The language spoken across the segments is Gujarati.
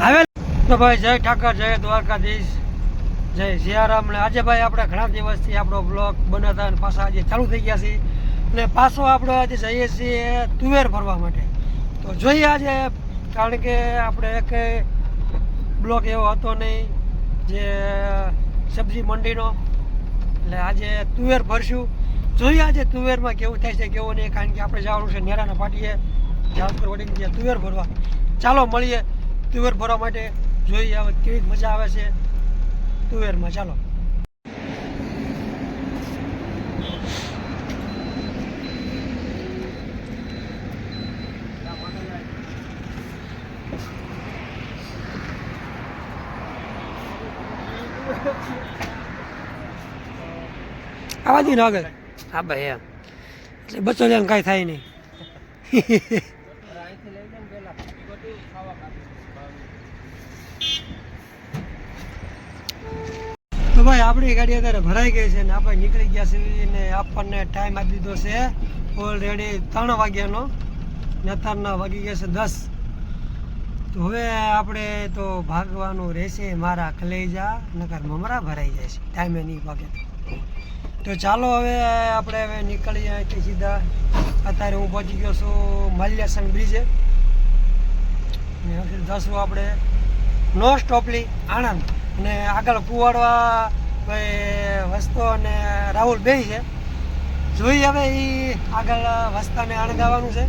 હવે તો ભાઈ જય ઠાકર, જય દ્વારકાધીશ, જય સિયારામ. ને આજે ભાઈ આપણે ઘણા દિવસથી આપણો બ્લોગ બનાવતા અને પાછા આજે ચાલુ થઈ ગયા છીએ. અને પાછો આપણે આજે જઈએ છીએ તુવેર ભરવા માટે. તો જોઈએ આજે, કારણ કે આપણે એક બ્લોક એવો હતો નહીં, જે સબ્જી મંડીનો. એટલે આજે તુવેર ભરશું. જોઈએ આજે તુવેરમાં કેવું થાય છે, કેવું નહીં, કારણ કે આપણે જવાનું છે નેરાના પાટીએ જામકર વડી ગયા તુવેર ભરવા. ચાલો મળીએ તુવેર ભરવા માટે, જોઈએ હવે કેવી મજા આવે છે તુવેરમાં. ચાલો. આવા દઈને આગળ. હા ભાઈ એમ એટલે બચો લેવાનું કાંઈ થાય નહીં. તો ભાઈ, આપણી ગાડી અત્યારે ભરાઈ ગઈ છે ને આપણે નીકળી ગયા છીએ ને આપણને ટાઈમ આપી દીધો છે ઓલરેડી ત્રણ વાગ્યાનો ને અત્યારના વાગી ગયા છે દસ. તો હવે આપણે તો ભાગવાનું રહેશે મારા કલેજા, નકર મમરા ભરાઈ જાય છે ટાઈમે નહીં ભાગે તો. તો ચાલો હવે આપણે હવે નીકળીએ અહીંથી સીધા. અત્યારે હું પહોંચી ગયો છું માલ્યાસન બ્રિજે. જશું આપણે નો સ્ટોપલી આણંદ. અને આગળ કુવાડવા ભાઈ વસ્તો અને રાહુલ બે છે. જોઈ હવે એ આગળ વસ્તાને આણંદ આવવાનું છે.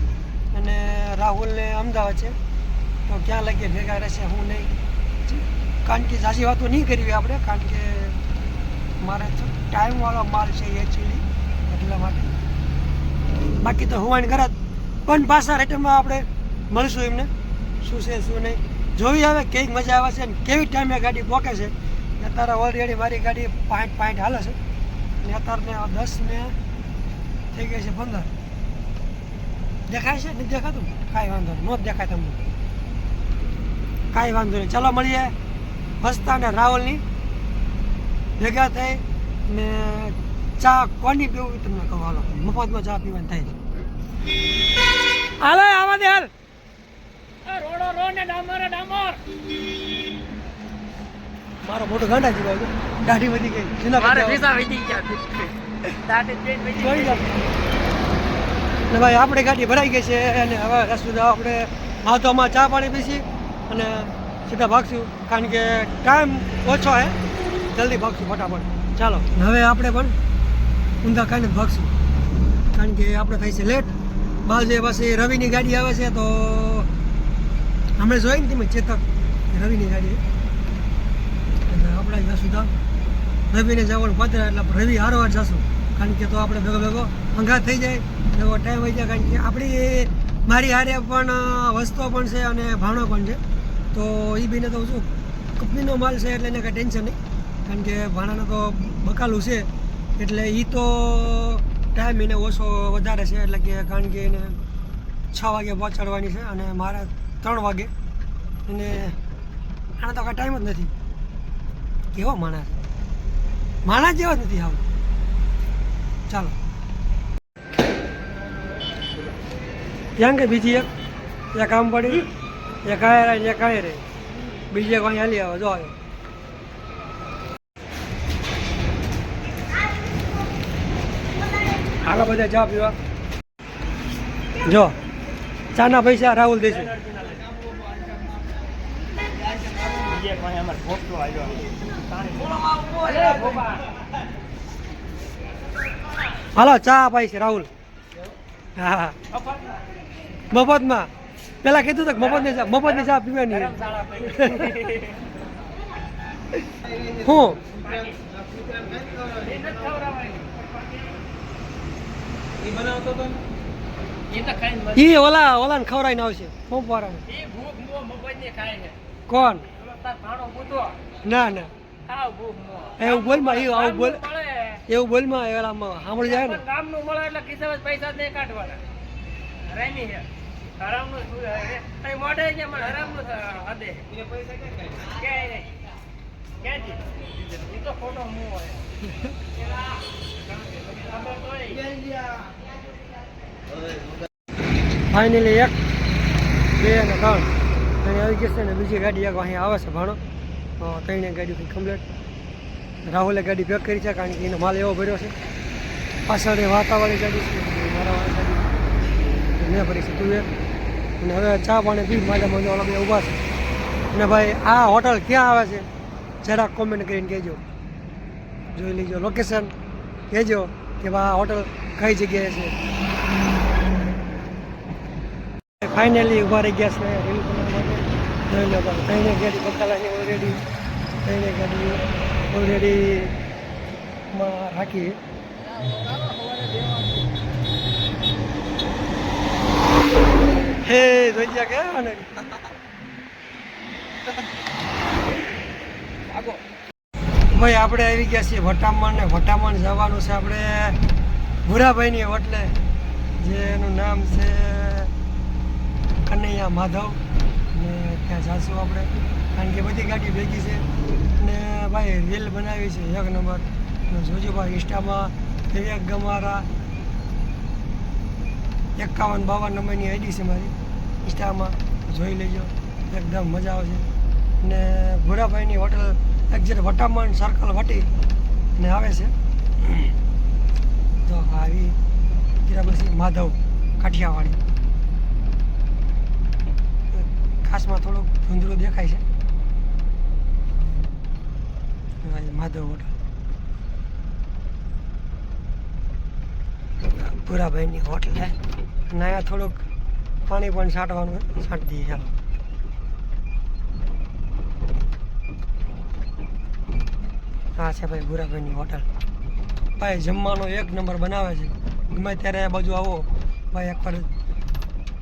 અને રાહુલને અમદાવાદ છે. તો ક્યાં લગીએ? ભેગા રહેશે હું નહીં. કારણ કે ઝાઝી વાતો નહીં કરવી આપણે. કારણ કે મારે ટાઈમવાળો માલ છે એકચ્યુઅલી એટલા માટે. બાકી તો હોવાની ઘર પણ પાછા રિટર્નમાં આપણે મળીશું એમને. શું છે, શું નહીં. જોઈ આવે કેવી મજા આવે છે અને કેવી ટાઈમે ગાડી પહોંચે છે. અત્યારે ઓલરેડી મારી ગાડી પાંઠ પાંઠ હાલે છે. અને અત્યારે દસ ને થઈ ગઈ છે પંદર. દેખાય છે? નથી દેખાતું? કાંઈ વાંધો નહીં. નો દેખાય તમને. કાંઈ વાંધો નહીં. ચાલો મળીએ હસતા અને રાહુલની ભેગા થઈ ને ચા કોની પીવું તમને કહું? હાલો મફતમાં ચા પીવાની થાય હાલે આવા દે હાલ. રોડો રો ને ડામર ડામર. મારો મોટો ગાંડા જીવો છે. દાઢી વધી ગઈ. જૂના મારે ગાંડા વધી ગયા દાઢી જોઈ લો. ને ભાઈ આપણે ગાડી ભરાઈ ગઈ છે અને હવે રસ્તો આપણે. માધવમાં ચા પાણી પીસી અને સીધા ભાગશું. કારણ કે ટાઈમ ઓછો છે જલ્દી ભાગશું ફટાફટ. ચાલો. હવે આપણે પણ ઊંધા ખાઈને ભાગશું. કારણ કે આપણે થાય છે લેટ બાજુ પાસે રવિની ગાડી આવે છે તો હમણાં જોઈ ને તમે ચેતક રવિની ગાડી. એટલે આપણે જશું રવિને જવાનું પત્ર એટલે રવિ હારોવાર જશું. કારણ કે તો આપણે ભેગો ભેગો અંઘાત થઈ જાય એવો ટાઈમ હોય જાય કારણ કે આપણી મારી હારે પણ વસ્તુઓ પણ છે અને ભાણો પણ છે. તો એ બીને તો શું? કંપનીનો માલ છે એટલે એને કાંઈ ટેન્શન નહીં. કારણ કે ભાણાનો તો બકાલું છે. એટલે એ તો ટાઈમ એને ઓછો વધારે છે. એટલે કે કારણ કે એને છ વાગે પહોંચાડવાની છે અને મારે ત્રણ વાગે. અને આને તો કાંઈ ટાઈમ જ નથી. કેવો માણસ? માણસ જેવો જ નથી આવું. ચાલો. ત્યાં કે બીજી એક એક આમ પડી. એક આય રહે એક આય રહે બીજી એક અહીં હાલી આવે, જો આવ્યો આગળ બધા ચા પીવા. જો ચાના પૈસા રાહુલ દેશે. હાલો ચા અપાય છે રાહુલ. હા. મફતમાં. પેલા કીધું તો મફતની ચા મફતની ચા પીવાની હું? મજા- ઈ ઓલા ઓલાને ખવડાવીને આવશે વાળાને ભૂખ મોં મગજને ખાય છે. કોણ ઓલો તાર ભાણો બુધો. ના ના હાવ ભૂખ મોં. એવું બોલમાં એવું આવું બોલ એવું બોલમાં એલામાં સાંભળી જાય ને પણ ગામનું મળે એટલે ખિસ્સામાં પૈસા નહીં કાઢવાના. રેમી હે હરામ હરામનું શું? મોઢે છે પણ હરામનું નું હદે. પૈસા નહીં. ક્યાંથી? ઈ તો તો હોય. ફાઇનલી એક, બે અને ત્રણ. ત્રણ આવી છે ને બીજી ગાડી એક અહીં આવે છે ભાણો. તો ત્રણે ગાડી કમ્પ્લીટ રાહુલે ગાડી પેક કરી છે કારણ કે એનો માલ એવો ભર્યો છે. પાછળ વાતાવાળી ગાડી છે. મારાવાળી ગાડી મેં ભરી છે તુવેર અને હવે ચા પાણી પી મને ઓલા બે ઊભા છે. અને ભાઈ, આ હોટલ ક્યાં આવે છે? જરાક કોમેન્ટ કરીને કહેજો. જોઈ લેજો લોકેશન કહેજો કે આ હોટલ કઈ જગ્યાએ છે. ફાઇનલી ઊભા રહી ગયા છે. રીલ જોઈ લો ત્રણે ગાડી બકાલાની ઓલરેડી ત્રણે ગાડી ઓલરેડી માં રાખી. હે જોઈ ગયા કે ભાઈ આપણે આવી ગયા છીએ વટામણ ને વટામણ જવાનું છે આપણે ભૂરાભાઈની હોટલે જેનું નામ છે કનૈયા માધવ. ને ત્યાં જાશું આપણે, કારણ કે બધી ગાડી ભેગી છે. ને ભાઈ રીલ બનાવી છે એક નંબર. જોજો ભાઈ ઇન્સ્ટામાં વિવેક ગમારા એકાવન બાવન નંબરની આઈડી છે મારી. ઇન્સ્ટામાં જોઈ લેજો. એકદમ મજા આવશે. ને ભૂરાભાઈની હોટલ એક્ઝેક્ટ વટામણ સર્કલ વટી ને આવે છે, તો આવી પછી માધવ કાઠિયાવાડી. ખાસમાં થોડુંક ધૂંધળું દેખાય છે. માધવ હોટલ ભૂરાભાઈની હોટલ છે અને અહીંયા થોડુંક પાણી પણ છાંટવાનું છાંટી દઈએ ચાલો. હા છે ભાઈ ભૂરાભાઈની હોટલ ભાઈ જમવાનો એક નંબર બનાવે છે ગમે ત્યારે આ બાજુ આવો ભાઈ એકવાર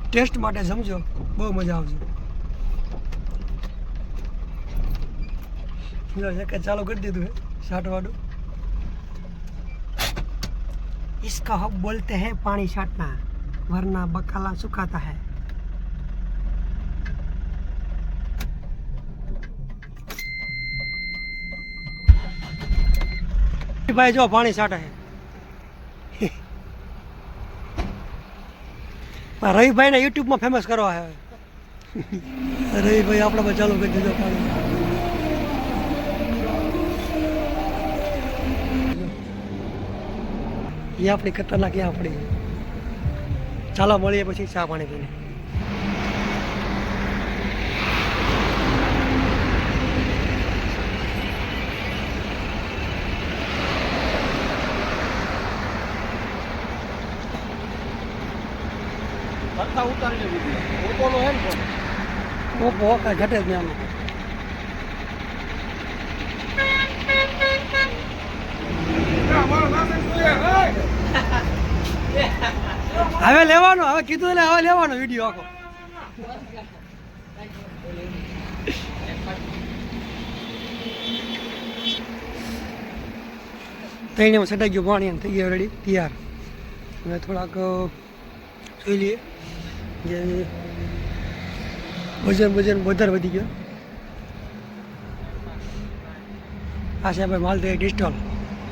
ટેસ્ટ માટે જમજો બહુ મજા આવશે જો એક જ ચાલુ કરી દીધું છે છાંટવાનું इसका हम बोलते हैं पानी छाटना वरना बकाला सुखाता है ભાઈ જો પાણી છાંટે છે. રવિભાઈ ને યુટ્યુબમાં ફેમસ કરવા છે. રવિભાઈ, આપણે ચાલુ કરી દીધો પાણી. એ આપણી ખતરનાક એ આપણી. ચાલો, મળીએ પછી ચા પાણી પીને. ઓપો કાંઈ ઘટે જ નહીં હવે લેવાનો હવે કીધું એટલે હવે લેવાનો વીડિયો આખો. ત્રણે સટાઈ ગયું પાણી થઈ ગયું રેડી તૈયાર. હવે થોડાક જોઈ લઈએ. જે વજન વજન વધારે વધી ગયો. આ છે ભાઈ માલદેવ ડિસ્ટોલ,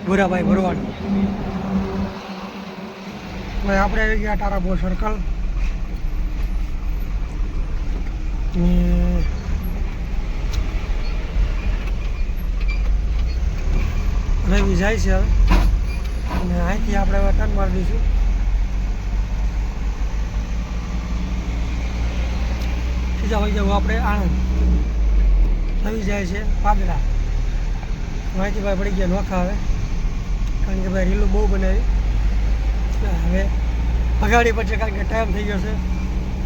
ભૂરાભાઈ ભરવાડ. ભાઈ આપણે આવી ગયા તારાબો સર્કલ રવિ જાય છે હવે. અને અહીંથી આપણે હવે ટર્ન મારી દઈશું. સીધા હોય જવું આપણે આણંદ. રવિ જાય છે પાદરા. માહિતીભાઈ ભાઈ પડી ગયા નોખા હવે. કારણ કે ભાઈ રીલું બહુ બનાવી હવે અગાડી પછી કારણ કે ટાઈમ થઈ ગયો છે.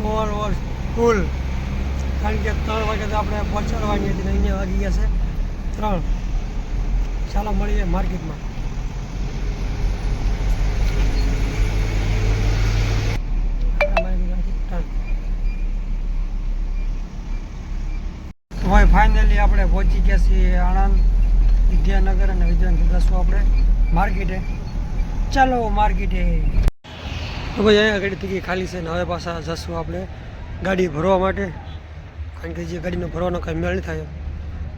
ઓવર ઓવર ફૂલ કારણ કે ત્રણ વાગે તો આપણે પહોંચાડવાની હતી અહીંયા વાગી ગયા છે. ત્રણ. ચાલો મળીએ માર્કેટમાં. હવે ફાઇનલી આપણે પહોંચી ગયા છીએ આણંદ, વિદ્યાનગર અને વિદ્યાનગર જશું આપણે માર્કેટે. ચાલો માર્કેટે. તો ભાઈ, અહીંયા ગાડી થઈ ગઈ ખાલી છે ને હવે પાછા જશું આપણે ગાડી ભરવા માટે. કારણ કે જે ગાડીનો ભરવાનો કાંઈ મેળ થાય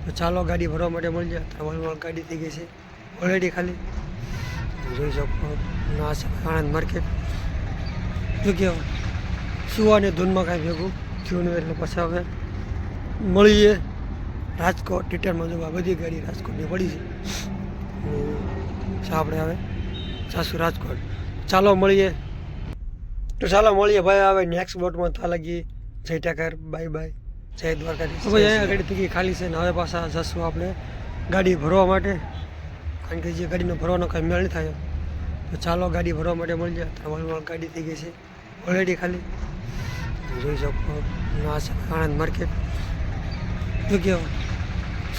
તો ચાલો ગાડી ભરવા માટે મળી જાય. ત્યાં વળવળ ગાડી થઈ ગઈ છે. ઓલરેડી ખાલી. જોઈ શકો ના છે આણંદ માર્કેટ. જો કે સુવાને ધૂનમાં કાંઈ ભેગું થયું નહીં, એટલે પછી હવે મળીએ. રાજકોટ ટીટરમાં જવા બધી ગાડી રાજકોટની પડી છે. આપણે હવે સાસુ રાજકોટ. ચાલો મળીએ. તો ચાલો મળીએ ભાઈ હવે નેક્સ્ટ બોટમાં થા લાગી જય ટાકર બાય બાય જય દ્વારકાધીશ તો અહીંયા ગાડી ટીકી ખાલી છે ને હવે પાછા જશું આપણે ગાડી ભરવા માટે. કારણ કે જે ગાડીનો ભરવાનો કાંઈ મેળ નહીં થાય. તો ચાલો ગાડી ભરવા માટે મળી જાય ત્રણ ગાડી થઈ ગઈ છે. ઓલરેડી ખાલી. જોઈ શકો. આ છે આણંદ માર્કેટ. તો કે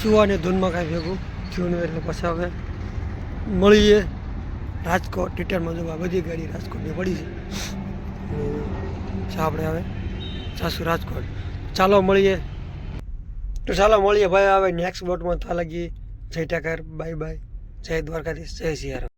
સુવાની ધૂનમાં કાંઈ ભેગું થયું એટલે પછી હવે મળીએ. રાજકોટ રિટર્નમાં જો આ બધી ગાડી રાજકોટની પડી છે. આપણે હવે જાશું રાજકોટ. ચાલો મળીએ. તો ચાલો મળીએ. ભાઈ, હવે નેક્સ્ટ બોટમાં થા લાગીએ જય ટાકર બાય બાય જય દ્વારકાધીશ. જય સિયારામ.